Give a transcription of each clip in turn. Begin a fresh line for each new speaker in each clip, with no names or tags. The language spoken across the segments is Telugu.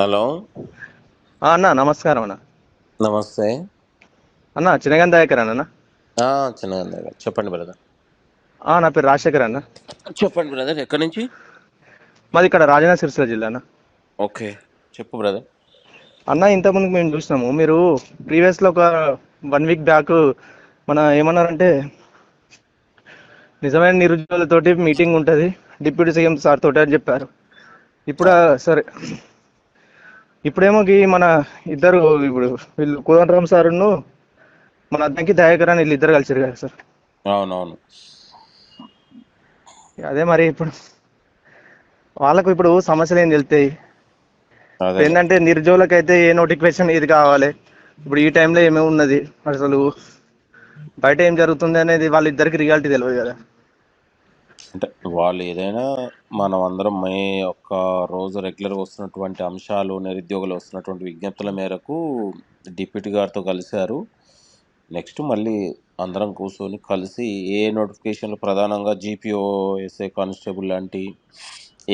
హలో.
అన్న నమస్కారం అన్న.
నమస్తే.
అన్న చిన్నగన్ దయాకర్ అన్న?
ఆ, చిన్నగా గారు చెప్పండి బ్రదర్.
నా పేరు రాజశేఖర్ అన్న.
చెప్పండి బ్రదర్ ఎక్కడి నుంచి?
మాది ఇక్కడ రాజన్న సిరిసిల్ల జిల్లా అన్న.
ఓకే చెప్పు బ్రదర్.
అన్న ఇంతకుముందు మేము చూసినాము మీరు ప్రీవియస్లో ఒక వన్ వీక్ బ్యాక్ మన ఏమన్నారంటే నిజమైన నిరుద్యోగులతోటి మీటింగ్ ఉంటుంది డిప్యూటీ సీఎం సార్ తోటి అని చెప్పారు. ఇప్పుడు సరే ఇప్పుడేమో మన ఇద్దరు ఇప్పుడు వీళ్ళు కోదండరామ్ సార్ను మన అద్దంకి దయాకర్ అని వీళ్ళు ఇద్దరు కలిసారు కదా సార్.
అవునవును.
అదే మరి ఇప్పుడు వాళ్ళకు ఇప్పుడు సమస్యలు ఏం తెలుస్తాయి
అదే.
ఏంటంటే నిరుద్యోగులకైతే ఏ నోటిఫికేషన్ ఇది కావాలి? ఇప్పుడు ఈ టైంలో ఏమేమి ఉన్నది అసలు బయట ఏం జరుగుతుంది అనేది వాళ్ళిద్దరికి రియాలిటీ తెలియదు కదా.
అంటే వాళ్ళు ఏదైనా మనం అందరం మే ఒక్క రోజు రెగ్యులర్గా వస్తున్నటువంటి అంశాలు నిరుద్యోగులు వస్తున్నటువంటి విజ్ఞప్తుల మేరకు డిప్యూటీ గారితో కలిశారు. నెక్స్ట్ మళ్ళీ అందరం కూర్చొని కలిసి ఏ నోటిఫికేషన్లు ప్రధానంగా జీపీఓ ఎస్ఐ కానిస్టేబుల్ లాంటి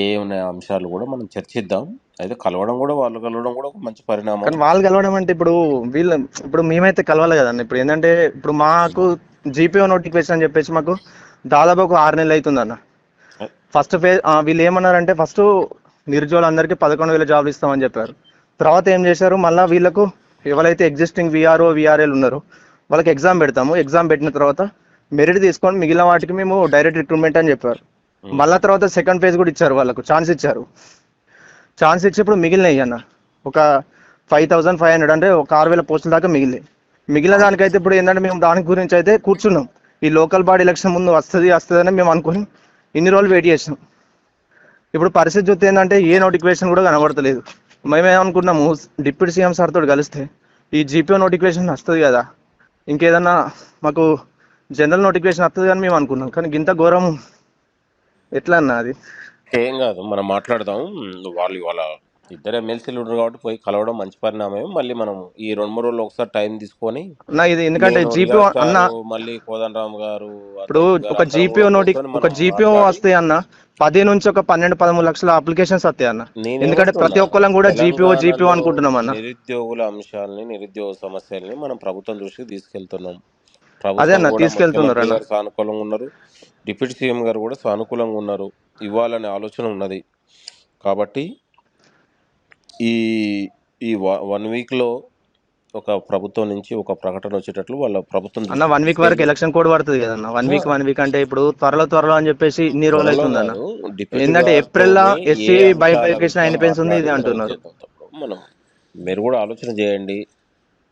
ఏ ఉన్న అంశాలు కూడా మనం చర్చిద్దాం. అయితే కలవడం కూడా వాళ్ళు కలవడం కూడా ఒక మంచి పరిణామం.
కానీ వాళ్ళు కలవడం అంటే ఇప్పుడు వీళ్ళు ఇప్పుడు మేమైతే కలవాలి కదండి. ఇప్పుడు ఏంటంటే ఇప్పుడు మాకు జీపీఓ నోటిఫికేషన్ అని చెప్పేసి మాకు దాదాపు ఒక ఆరు నెలలు అవుతుంది అన్న ఫస్ట్ ఫేజ్ వీళ్ళు ఏమన్నారంటే ఫస్ట్ నిరుద్యోగులందరికీ పదకొండు వేల జాబ్లు ఇస్తామని చెప్పారు. తర్వాత ఏం చేశారు? మళ్ళీ వీళ్ళకు ఎవరైతే ఎగ్జిస్టింగ్ విఆర్ఓ విఆర్ఎల్ ఉన్నారో వాళ్ళకి ఎగ్జామ్ పెడతాము. ఎగ్జామ్ పెట్టిన తర్వాత మెరిట్ తీసుకొని మిగిలిన వాటికి మేము డైరెక్ట్ రిక్రూట్మెంట్ అని చెప్పారు. మళ్ళా తర్వాత సెకండ్ ఫేజ్ కూడా ఇచ్చారు వాళ్ళకు. ఛాన్స్ ఇచ్చారు. ఛాన్స్ ఇచ్చినప్పుడు మిగిలినాయి అన్న. ఒక ఫైవ్ థౌసండ్ ఫైవ్ హండ్రెడ్ అంటే ఒక ఆరు వేల పోస్టుల దాకా మిగిలినాయి. మిగిలిన దానికైతే ఇప్పుడు ఏంటంటే మేము దాని గురించి అయితే కూర్చున్నాం. ఈ లోకల్ బాడీ ఎలక్షన్ ముందు వస్తుంది వస్తుంది అని మేము అనుకుని ఇన్ని రోజులు వెయిట్ చేసినాం. ఇప్పుడు పరిస్థితి చూస్తే ఏంటంటే ఏ నోటిఫికేషన్ కూడా కనబడతలేదు. మేమేమనుకున్నాము డిప్యూటీ సీఎం సార్ తోటి కలిస్తే ఈ జీపీఓ నోటిఫికేషన్ వస్తుంది కదా ఇంకేదన్నా మాకు జనరల్ నోటిఫికేషన్ వస్తుంది అని మేము అనుకున్నాం. కానీ ఇంత ఘోరం ఎట్లా అన్న అది?
ఏం కాదు మనం మాట్లాడదాం. వాళ్ళు వాళ్ళ ఇద్దరు ఎమ్మెల్సీలు ఉన్నారు కాబట్టి పోయి కలవడం మంచి పరిణామం మళ్ళీ మనం ఈ రెండు మూడు రోజులు ఒకసారి టైం తీసుకొని
ఇది ఎందుకంటే
రియాజ్
అన్న
మళ్ళీ కోదండరామ్ గారు
ఇప్పుడు ఒక జీపీఓ నోటి ఒక జీపీఓ వస్తాయి అన్న. పది నుంచి ఒక పన్నెండు పదమూడు లక్షల అప్లికేషన్స్ వస్తాయి అన్న.
నేను
ఎందుకంటే ప్రతి ఒక్కళ్ళం కూడా జీపీఓ జీపీఓ అనుకుంటున్నాం అన్న.
నిరుద్యోగుల అంశాలని నిరుద్యోగ సమస్యల్ని మనం ప్రభుత్వం దృష్టికి తీసుకెళ్తున్నాం.
అదే అన్న, తీసుకెళ్తున్నారు
సానుకూలంగా ఉన్నారు. డిప్యూటీ సీఎం గారు కూడా సానుకూలంగా ఉన్నారు. ఇవ్వాలనే ఆలోచన ఉన్నది. కాబట్టి ఈ ఈ వన్ వీక్లో ఒక ప్రభుత్వం నుంచి ఒక ప్రకటన వచ్చేటట్లు వాళ్ళ ప్రభుత్వం
అన్న వన్ వీక్ వరకు ఎలక్షన్ కోడ్ పడుతుంది కదా అన్న. వన్ వీక్ వన్ వీక్ అంటే ఇప్పుడు త్వరలో త్వరలో అని చెప్పేసి ఇన్ని రోజులు అవుతుంది అన్న ఏంటంటే ఏప్రిల్లో SC bifurcation అయిపోయింది ఉంది, ఇది అంటున్నారు.
మనం మీరు కూడా ఆలోచన చేయండి.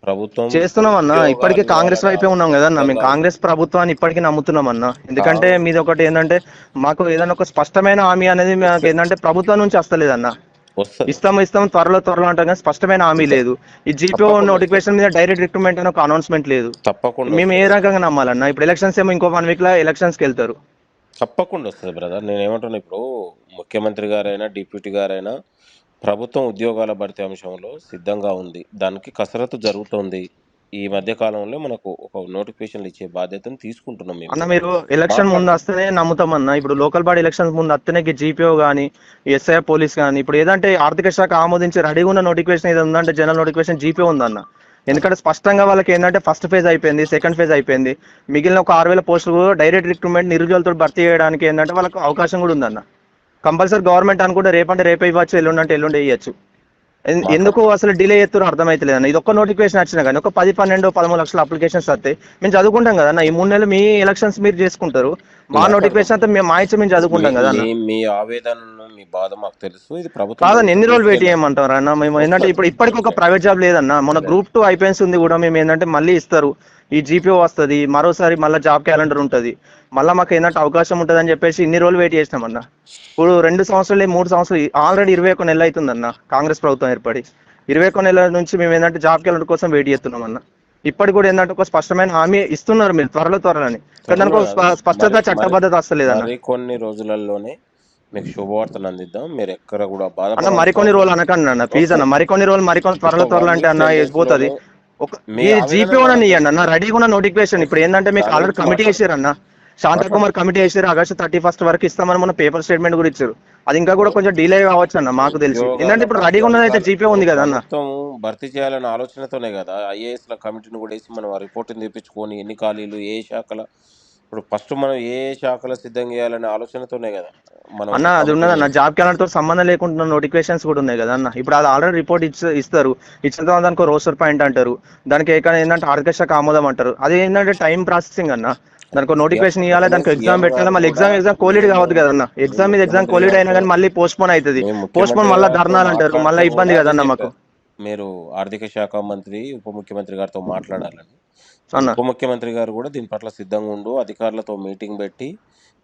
ప్రభుత్వం
చేస్తున్నాం అన్న. ఇప్పటికీ కాంగ్రెస్ వైపే ఉన్నాం కదా అన్న. మేము కాంగ్రెస్ ప్రభుత్వాన్ని ఇప్పటికీ నమ్ముతున్నాం అన్న. ఎందుకంటే మీది ఒకటి ఏంటంటే మాకు ఏదైనా ఒక స్పష్టమైన హామీ అనేది మాకు ఏంటంటే ప్రభుత్వం నుంచి వస్తలేదన్న ఇస్తాం ఇస్తాం త్వరలో త్వరలో అంటాం కానీ స్పష్టమైన హామీ లేదు. ఈ జీపీఓ
తప్పకుండా.
నోటిఫికేషన్ మీద డైరెక్ట్ రిక్రూట్మెంట్ అని ఒక అనౌన్స్మెంట్ లేదు.
తప్పకుండా
మేము ఏ రకంగా నమ్మాలన్న ఇప్పుడు ఎలక్షన్స్ ఏమో ఇంకో వన్ వీక్లో ఎలక్షన్స్కి వెళ్తారు.
తప్పకుండా వస్తుంది బ్రదర్ నేను ఏమంటున్నా ఇప్పుడు ముఖ్యమంత్రి గారైనా డిప్యూటీ గారైనా ప్రభుత్వం ఉద్యోగాల భర్తీ అంశంలో సిద్ధంగా ఉంది. దానికి కసరత్తు జరుగుతోంది. ఈ మధ్య కాలంలో మనకు ఒక నోటిఫికేషన్లు ఇచ్చే బాధ్యతను తీసుకుంటున్నాం మేము.
అన్న మీరు ఎలక్షన్ ముందు వస్తేనే నమ్ముతాం అన్న. ఇప్పుడు లోకల్ బాడీ ఎలక్షన్స్ ముందు వస్తేనే జీపీఓ కానీ ఎస్ఐ పోలీస్ కానీ ఇప్పుడు ఏదంటే ఆర్థిక శాఖ ఆమోదించి రెడీగా ఉన్న నోటిఫికేషన్ ఏది ఉందంటే జనరల్ నోటిఫికేషన్ జీపీఓ ఉందన్న ఎందుకంటే స్పష్టంగా వాళ్ళకి ఏంటంటే ఫస్ట్ ఫేజ్ అయిపోయింది సెకండ్ ఫేజ్ అయిపోయింది. మిగిలిన ఒక ఆరు వేల పోస్టులు కూడా డైరెక్ట్ రిక్రూట్మెంట్ నిరుద్యోగులతో భర్తీ చేయడానికి ఏంటంటే వాళ్ళకి అవకాశం కూడా ఉందన్న. కంపల్సరీ గవర్నమెంట్ అనుకుంటే రేపంటే రేపే ఇవ్వచ్చు ఎల్లుండి అంటే ఎల్లుండి ఎన్- ఎందుకు అసలు డిలే చేస్తారో అర్థమైతలేదు అన్న. ఇది ఒక్క నోటిఫికేషన్ వచ్చినా కానీ ఒక పది పన్నెండు పదమూడు లక్షల అప్లికేషన్స్ వస్తాయి. మేము చదువుకుంటాం కదా అన్న. ఈ మూడు నెలలు మీ ఎలక్షన్స్ మీరు చేసుకుంటారు. మా నోటిఫికేషన్ అంతా మేము మా ఇచ్చే మేము చదువుకుంటాం కదా
మీ- ఆవేదనను మీ బాధ మాకు తెలుసు. ఇది ప్రభుత్వం
కాదన్న ఎన్ని రోజులు వెయిట్ చేయమంటారు అన్న మేము ఏంటంటే ఇప్పుడు ఇప్పటికి ఒక ప్రైవేట్ జాబ్ లేదన్న. మన గ్రూప్ టూ అయిపోయింది ఉంది కూడా. మేము ఏంటంటే మళ్ళీ ఇస్తారు. ఈ జీపీఓ వస్తుంది. మరోసారి మళ్ళీ జాబ్ క్యాలెండర్ ఉంటుంది. మళ్ళీ మాకు ఏంటంటే అవకాశం ఉంటుంది అని చెప్పేసి ఇన్ని రోజులు వెయిట్ చేసినాం అన్న ఇప్పుడు రెండు సంవత్సరాలు మూడు సంవత్సరాలు ఆల్రెడీ ఇరవై ఒక్క నెలలు అవుతుందన్న కాంగ్రెస్ ప్రభుత్వం ఏర్పడి. ఇరవై ఒక్క నెలల నుంచి మేము ఏంటంటే జాబ్ క్యాలెండర్ కోసం వెయిట్ చేస్తున్నాం అన్న ఇప్పటికి కూడా ఏంటంటే ఒక స్పష్టమైన హామీ ఇస్తున్నారు మీరు త్వరలో త్వరలని కానీ ఒక స్పష్టత చట్టబద్ధత వస్తలేదన్న.
కొన్ని రోజులలోనే మీకు శుభవార్తలు అందిద్దాం. మీరు ఎక్కడ కూడా
అన్న మరికొన్ని రోజులు అనకండి అన్న ప్లీజ్ అన్న. మరికొన్ని రోజులు మరికొన్ని త్వరలో త్వరలో అంటే అన్న పోతుంది. మీరు జీపీ కూడా ఇవ్వండి అన్న. రెడీగా ఉన్న నోటిఫికేషన్ ఇప్పుడు ఏంటంటే మీకు ఆల్రెడీ కమిటీ వేసారు అన్న. శాంతకుమార్ కమిటీ వేసారు ఆగస్టు థర్టీ ఫస్ట్ వరకు ఇస్తామని మన పేపర్ స్టేట్మెంట్ కూడా ఇచ్చారు. అది ఇంకా కూడా కొంచెం డిలే కావచ్చు అన్న మాకు తెలిసి. ఎందుకంటే ఇప్పుడు రెడీగా ఉన్నది అయితే జీపే ఉంది కదా అన్న.
భర్తీ చేయాలనే ఆలోచనతోనే కదా. ఐఏఎస్ ల కమిటీని కూడా వేసి మనం ఆ రిపోర్ట్ని తెప్పించుకొని ఎన్ని ఖాళీలు ఏ శాఖల ఇప్పుడు ఫస్ట్ మనం ఏ శాఖలో సిద్ధం చేయాలనే ఆలోచనతోనే కదా మనం
అన్న అది ఉన్నది అన్న జాబ్ క్యాలెండర్తో సంబంధం లేకుండా నోటిఫికేషన్స్ కూడా ఉన్నాయి కదా అన్న. ఇప్పుడు అది ఆల్రెడీ రిపోర్ట్ ఇచ్చి ఇస్తారు. ఇచ్చిన తర్వాత దానికి రోస్టర్ పాయింట్ అంటారు. దానికి ఏకైనా ఏంటంటే ఆర్థిక శాఖ ఆమోదం అంటారు. అది ఏంటంటే టైం ప్రాసెసింగ్ అన్న. దానికి నోటిఫికేషన్ ఇవ్వాలి దానికి ఎగ్జామ్ పెట్టాలి మళ్ళీ ఎగ్జామ్ ఎగ్జామ్ కోలిడ్ కావద్దు కదా అన్న. ఎగ్జామ్ మీద ఎగ్జామ్ కోలిడ్ అయినా కానీ మళ్ళీ పోస్ట్ పోన్ అవుతుంది పోస్ట్ పోన్ మళ్ళీ ధర్నాలు అంటారు. మళ్ళీ ఇబ్బంది కదన్న మాకు.
మీరు ఆర్థిక శాఖ మంత్రి ఉప ముఖ్యమంత్రి గారితో మాట్లాడాలని ఉప ముఖ్యమంత్రి గారు కూడా దీని పట్ల సిద్ధంగా ఉండు అధికారులతో మీటింగ్ పెట్టి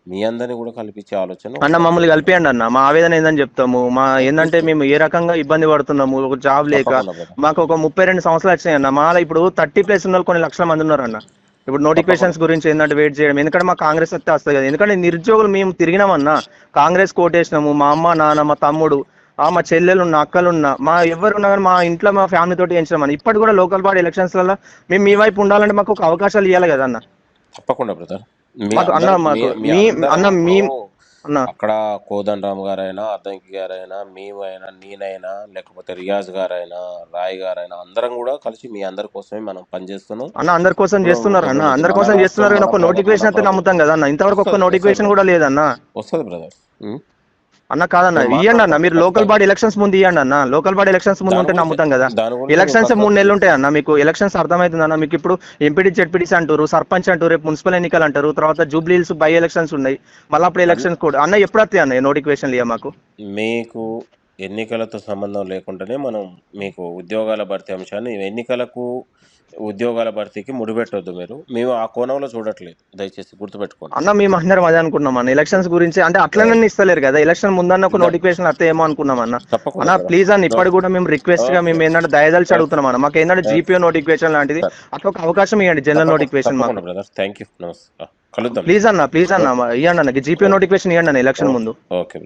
మీ అందరినీ కూడా కల్పించే ఆలోచన
అన్న మమ్మల్ని కలిపియండి అన్న. మా ఆవేదన ఏందని చెప్తాము. మా ఏంటంటే మేము ఏ రకంగా ఇబ్బంది పడుతున్నాము ఒక జాబ్ లేక. మాకు ఒక ముప్పై రెండు సంవత్సరాలు వచ్చినాయి అన్న. మా ఇప్పుడు థర్టీ ప్లేస్ ఉన్న కొన్ని లక్షల మంది ఉన్నారు అన్న. ఇప్పుడు నోటిఫికేషన్స్ గురించి ఏంటంటే వెయిట్ చేయడం. ఎందుకంటే మా కాంగ్రెస్ వస్తే వస్తుంది కదా. ఎందుకంటే నిరుద్యోగులు మేము తిరిగినామన్నా కాంగ్రెస్ కోటేసినాము. మా అమ్మ నాన్న మా తమ్ముడు మా చెల్లెలు ఉన్న అక్కలు ఉన్న మా ఎవరు ఉన్నా కానీ మా ఇంట్లో మా ఫ్యామిలీ తోటి ఎంచినామని ఇప్పటి కూడా లోకల్ బాడీ ఎలక్షన్స్లలో మేము మీ వైపు ఉండాలంటే మాకు ఒక అవకాశాలు ఇవ్వాలి కదా అన్న.
తప్పకుండా బ్రదర్
మాకు అన్న మాకు
మీ-
అన్న మీ అన్న.
అక్కడ కోదండ రామ్ గారైనా అద్దంకి గారైనా మేమైనా నేనైనా లేకపోతే రియాజ్ గారైనా రాయ్ గారైనా అందరం కూడా కలిసి మీ అందరి కోసమే మనం పనిచేస్తున్నాం.
అన్న అందరి కోసం చేస్తున్నారు అన్న. అందరి కోసం చేస్తున్నారు కానీ ఒక నోటిఫికేషన్ అయితే నమ్ముతాం కదా అన్న. ఇంతవరకు
వస్తుంది,
నోటిఫికేషన్. కూడా లేదన్న.
వస్తుంది బ్రదర్
అన్న కాదన్న ఇవ్వండి అన్న మీరు. లోకల్ బాడీ ఎలక్షన్స్ ముందు ఇవ్వండి అన్న. లోకల్ బాడీ ఎలక్షన్స్ ముందు ఉంటే నమ్ముతాం కదా. ఎలక్షన్స్ మూడు నెలలు ఉంటాయి అన్న. మీకు ఎలక్షన్స్ అర్థమవుతుంది అన్న. మీకు ఇప్పుడు ఎంపీడీ జెడ్పీడీసీ అంటారు సర్పంచ్ అంటారు రేపు మున్సిపల్ ఎన్నికలు అంటారు తర్వాత జూబ్లీహిల్స్ బై ఎలక్షన్స్ ఉన్నాయి. మళ్ళీ అప్పుడు ఎలక్షన్స్ కూడా అన్న ఎప్పుడు వస్తాయి అన్న నోటిఫికేషన్ ఇవ్వ మాకు?
మీకు ఎన్నికలతో సంబంధం లేకుండానే మనం మీకు ఉద్యోగాల భర్తీ అంశాన్ని ఎన్నికలకు ఉద్యోగాల భర్తీకి ముడిపెట్టొద్దు మీరు. మేము ఆ కోణంలో చూడట్లేదు. దయచేసి గుర్తుపెట్టుకోండి.
అన్న మేము అందరం అదే అనుకున్నాం అన్న. ఎలక్షన్స్ గురించి అంటే అట్లనే ఇస్తలేరు కదా. ఎలక్షన్ ముందన్న ఒక నోటిఫికేషన్ వస్తే ఏమో అనుకున్నాం అన్న. అన్న. ప్లీజ్ అన్న ఇప్పటి కూడా మేము రిక్వెస్ట్గా మేము ఏంటంటే దయదలిచి అడుగుతున్నాం అన్న. మాకు ఏంటంటే జీపీఓ నోటిఫికేషన్ లాంటిది. అట్లా ఒక అవకాశం ఇవ్వండి జనరల్ నోటిఫికేషన్ మాకు.
థ్యాంక్ యూ
ప్లీజ్ అన్న ప్లీజ్ అన్న ఇవ్వండి అన్న. జీపీఓ నోటిఫికేషన్ ఇవ్వండి అన్న ఎలక్షన్ ముందు.
ఓకే